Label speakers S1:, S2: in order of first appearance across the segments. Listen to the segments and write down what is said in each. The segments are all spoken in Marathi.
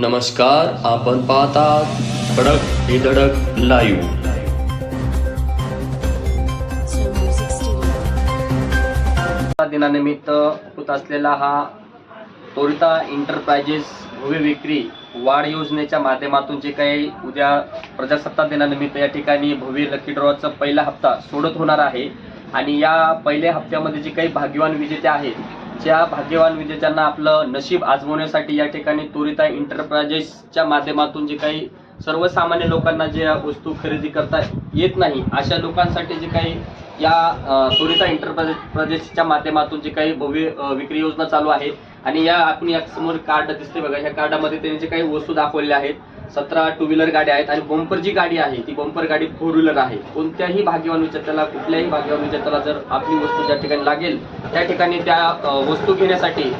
S1: नमस्कार आपण पाहतात धडक हे धडक लाईव्ह
S2: दिनानिमित्त होत असलेला हा तोरिता इंटरप्राइजेस भूमी विक्री वाढ योजनेच्या माध्यमातून जे काही उद्या प्रजासत्ताक दिनानिमित्त या ठिकाणी भव्य लकी ड्रॉचा पहिला हप्ता सोडत होणार आहे. आणि या पहिल्या हप्त्यामध्ये जे काही भाग्यवान विजेते आहेत ज्या भाग्यवान विजेत्यांना आपलं नशीब आजमवण्यासाठी या ठिकाणी त्वरिता इंटरप्राइजेसच्या माध्यमातून जे काही सर्वसामान्य लोकांना ज्या वस्तू खरेदी करता येत नाही अशा लोकांसाठी जे काही या त्वरिता तोरिता प्रदेशच्या माध्यमातून जे काही भव्य विक्री योजना चालू आहे आणि या आपण या समोर कार्ड दिसते बघा. ह्या कार्डामध्ये त्यांनी जे काही वस्तू दाखवलेल्या आहेत. सतरा टू व्हीलर गाड्या आहेत आणि बंपर जी गाडी आहे ती बंपर गाडी फोर व्हीलर आहे. कोणत्याही भाग्यवान विचारताला कुठल्याही भाग्यवान विचारताला जर आपली वस्तू ज्या ठिकाणी लागेल त्या ठिकाणी त्या वस्तू घेण्यासाठी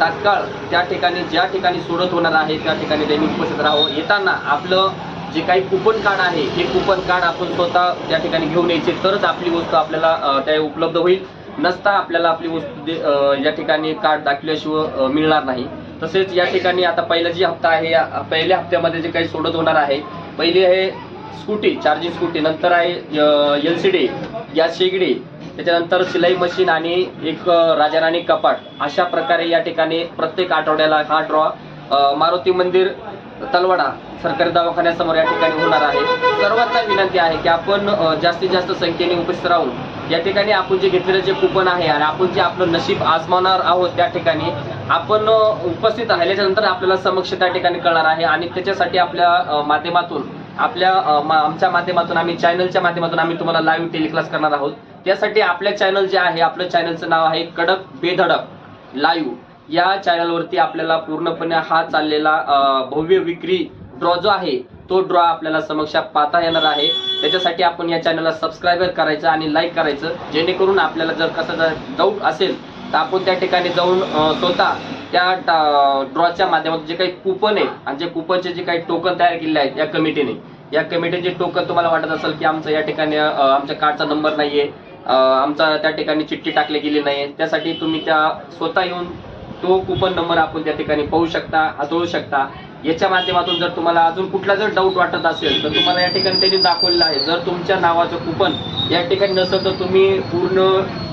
S2: तात्काळ त्या ठिकाणी ज्या ठिकाणी सोडत होणार आहे त्या ठिकाणी त्यांनी उपस्थित राहावं. येताना आपलं जे काही कुपन कार्ड आहे हे कुपन कार्ड आपण स्वतः त्या ठिकाणी घेऊन यायचे. तरच आपली वस्तू आपल्याला त्या उपलब्ध होईल. नसता आपल्याला आपली वस्तू दे- या ठिकाणी कार्ड दाखवल्याशिवाय मिळणार नाही. तसेच या ठिकाणी आता पहिला जी हप्ता आहे या पहिल्या हप्त्यामध्ये जे काही सोडत होणार आहे पहिली आहे स्कूटी चार्जिंग स्कूटी नंतर आहे एल सी डी गॅस शेगडी त्याच्यानंतर सिलाई मशीन आणि एक राजाराणी कपाट. अशा प्रकारे या ठिकाणी प्रत्येक आठवड्याला हा ड्रॉ मारुती मंदिर तलवाडा सरकारी दवाखान्यासमोर या ठिकाणी होणार आहे. सर्वांना विनंती आहे की आपण जास्तीत जास्त संख्येने उपस्थित राहून या ठिकाणी आपण जे घेतलेलं जे कुपन आहे आणि आपण जे आपलं नशीब आजमावणार आहोत त्या ठिकाणी आपण उपस्थित राहिल्याच्या नंतर आपल्याला समक्ष त्या ठिकाणी कळणार आहे आणि त्याच्यासाठी आपल्या माध्यमातून आपल्या मा- आमच्या माध्यमातून आम्ही चॅनलच्या माध्यमातून आम्ही तुम्हाला लाईव्ह टेलिक्लास करणार आहोत. त्यासाठी आपल्या चॅनल जे आहे आपलं चॅनलचं नाव आहे कडक बेधडक लाईव्ह या चॅनलवरती आपल्याला पूर्णपणे हा चाललेला भव्य विक्री ड्रॉ जो आहे तो ड्रॉ आपल्याला समक्ष पाहता येणार आहे. त्याच्यासाठी आपण या चॅनलला सबस्क्राईब करायचं आणि लाईक करायचं. जेणेकरून आपल्याला जर कसं डाऊट असेल तर आपण त्या ठिकाणी जाऊन स्वतः त्या ड्रॉच्या माध्यमातून जे काही कुपन आहे आणि जे कुपनचे जे काही टोकन तयार केले आहेत या कमिटीने या कमिटीचे टोकन तुम्हाला वाटत असेल की आमचं या ठिकाणी आमच्या कार्डचा नंबर नाही आहे आमचा त्या ठिकाणी चिठ्ठी टाकली गेली नाही त्यासाठी तुम्ही त्या स्वतः येऊन तो कुपन नंबर आपण त्या ठिकाणी पाहू शकता हाताळू शकता. याच्या माध्यमातून जर तुम्हाला अजून कुठला जर डाऊट वाटत असेल तर तुम्हाला या ठिकाणी त्यांनी दाखवलेलं आहे. जर तुमच्या नावाचं कुपन या ठिकाणी नसेल तर तुम्ही पूर्ण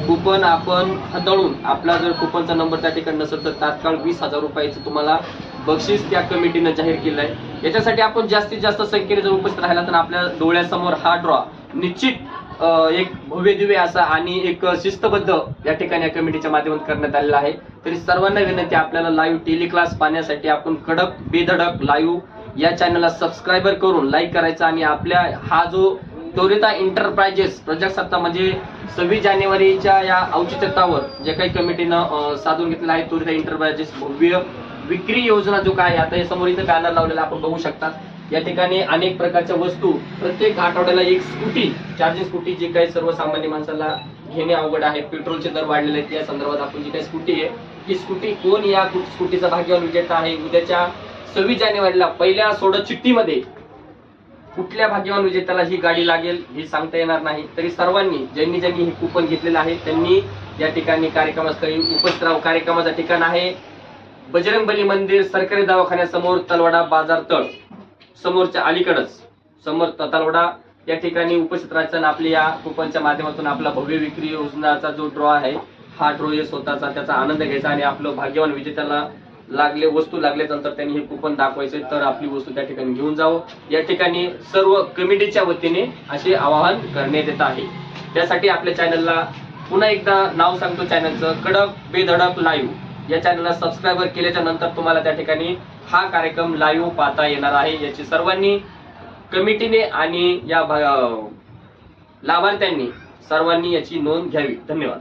S2: कुपन आपण हाताळून आपला जर कुपनचा नंबर त्या ठिकाणी नसेल तर तात्काळ वीस हजार रुपयाचं तुम्हाला बक्षीस त्या कमिटीनं जाहीर केलं आहे याच्यासाठी आपण जास्तीत जास्त संख्येने जर उपस्थित राहिला तर आपल्या डोळ्यासमोर हा ड्रॉ निश्चित एक भव्य दिव्य असा आणि एक शिस्तबद्ध या ठिकाणी या कमिटीच्या माध्यमातून करण्यात आलेला आहे. तरी सर्वांना विनंती आपल्याला लाईव्ह टेलिक्लास पाहण्यासाठी आपण कडक बेधडक लाईव्ह या चॅनलला सबस्क्राईबर करून लाईक करायचा आणि आपल्या हा जो त्वरिता इंटरप्राइजेस प्रजासत्ता म्हणजे सव्वीस जानेवारीच्या या औचित्यावर जे काही कमिटीनं साधून घेतलेलं आहे त्वरिता इंटरप्राइजेस भव्य विक्री योजना जो काय आहे, आता समोर इथं बॅनर लावलेला आपण बघू शकता या ठिकाणी अनेक प्रकारच्या वस्तू प्रत्येक आठवड्याला एक स्कूटी चार्जिंग स्कूटी जी काही सर्वसामान्य माणसाला घेणे अवघड आहे. पेट्रोलचे दर वाढलेले आहेत. या संदर्भात आपण जी काही स्कूटी आहे ही स्कूटी कोण या स्कूटीचा भाग्यवान विजेता आहे? उद्याच्या सव्वीस जानेवारीला पहिल्या सोडत चिठ्ठीमध्ये कुठल्या भाग्यवान विजेत्याला ही गाडी लागेल हे सांगता येणार नाही. तरी सर्वांनी ज्यांनी ज्यांनी हे कुपन घेतलेलं आहे त्यांनी या ठिकाणी कार्यक्रमास्थळी उपस्थित राहून कार्यक्रमाचं ठिकाण आहे बजरंगबली मंदिर सरकारी दवाखान्यासमोर तलवाडा बाजार तळ. समोरच्या अलीकडच समोर ततालवडा या ठिकाणी उपस्थित आपली या कुपनच्या माध्यमातून आपला भव्य विक्री योजनाचा जो ड्रॉ आहे हा ड्रॉ हे स्वतःचा त्याचा आनंद घ्यायचा आणि आपलं भाग्यवान विजेत्याला लागले वस्तू लागल्यानंतर त्यांनी हे कुपन दाखवायचे तर आपली वस्तू त्या ठिकाणी घेऊन जावं. या ठिकाणी सर्व कमिटीच्या वतीने असे आवाहन करण्यात येत आहे. त्यासाठी आपल्या चॅनलला पुन्हा एकदा नाव सांगतो चॅनलचं कडक बेधडक लाईव्ह या चॅनलला सबस्क्राईबर केल्याच्यानंतर तुम्हाला त्या ठिकाणी हा कार्यक्रम लाईव्ह पाहता येणार आहे. याची सर्वांनी कमिटीने आणि या लाभार्थ्यांनी सर्वांनी याची नोंद घ्यावी. धन्यवाद.